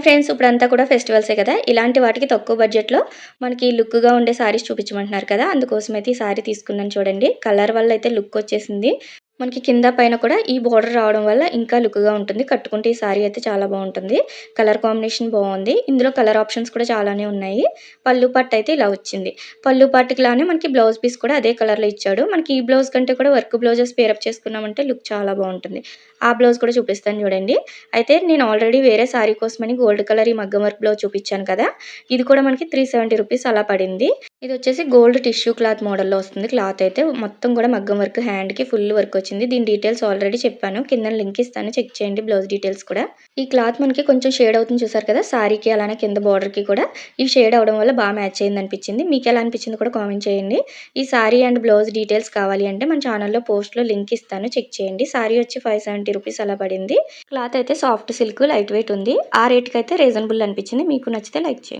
Hi friends ఇప్పుడంతా కూడా ఫెస్టివల్సే కదా? ఇలాంటి వాటికి తక్కువ బడ్జెట్లో మనకి లుక్గా ఉండే సారీస్ చూపించమంటున్నారు కదా? అందుకోసం అయితే ఈ సారీ తీసుకున్నాను చూడండి. కలర్ వల్ల అయితే లుక్ వచ్చేసింది. మనకి కింద పైన కూడా ఈ బోర్డర్ రావడం వల్ల ఇంకా లుక్గా ఉంటుంది. కట్టుకుంటే ఈ సారీ అయితే చాలా బాగుంటుంది. కలర్ కాంబినేషన్ బాగుంది. ఇందులో కలర్ ఆప్షన్స్ కూడా చాలానే ఉన్నాయి. పళ్ళు పట్టు అయితే ఇలా వచ్చింది. పళ్ళు పట్టుకులానే మనకి బ్లౌజ్ పీస్ కూడా అదే కలర్లో ఇచ్చాడు. మనకి ఈ బ్లౌజ్ కంటే కూడా వర్క్ బ్లౌజెస్ పేరప్ చేసుకున్నామంటే లుక్ చాలా బాగుంటుంది. ఆ బ్లౌజ్ కూడా చూపిస్తాను చూడండి. అయితే నేను ఆల్రెడీ వేరే సారీ కోసమని గోల్డ్ కలర్ ఈ మగ్గం వర్క్ బ్లౌజ్ చూపించాను కదా. ఇది కూడా మనకి త్రీ సెవెంటీ రూపీస్ అలా పడింది. ఇది వచ్చేసి గోల్డ్ టిష్యూ క్లాత్ మోడల్లో వస్తుంది. క్లాత్ అయితే మొత్తం కూడా మగ్గం వర్క్ హ్యాండ్కి ఫుల్ వర్క్ వచ్చింది వచ్చింది. దీని డీటెయిల్స్ ఆల్రెడీ చెప్పాను. కింద లింక్ ఇస్తాను. చెక్ చేయండి బ్లౌజ్ డీటెయిల్స్ కూడా. ఈ క్లాత్ మనకి కొంచెం షేడ్ అవుతుంది చూసారు కదా? సారీకి అలానే కింద బార్డర్కి కూడా ఈ షేడ్ అవడం వల్ల బాగా మ్యాచ్ అయింది అనిపించింది. మీకు ఎలా అనిపించింది కూడా కామెంట్ చేయండి. ఈ సారీ అండ్ బ్లౌజ్ డీటెయిల్స్ కావాలి అంటే మన ఛానల్లో పోస్ట్లో లింక్ ఇస్తాను. చెక్ చేయండి. సారీ వచ్చి ఫైవ్ సెవెంటీ రూపీస్ అలా పడింది. క్లాత్ అయితే సాఫ్ట్ సిల్క్ లైట్ వెయిట్ ఉంది. ఆ రేట్కి అయితే రీజనబుల్ అనిపించింది. మీకు నచ్చితే లైక్ చేయండి.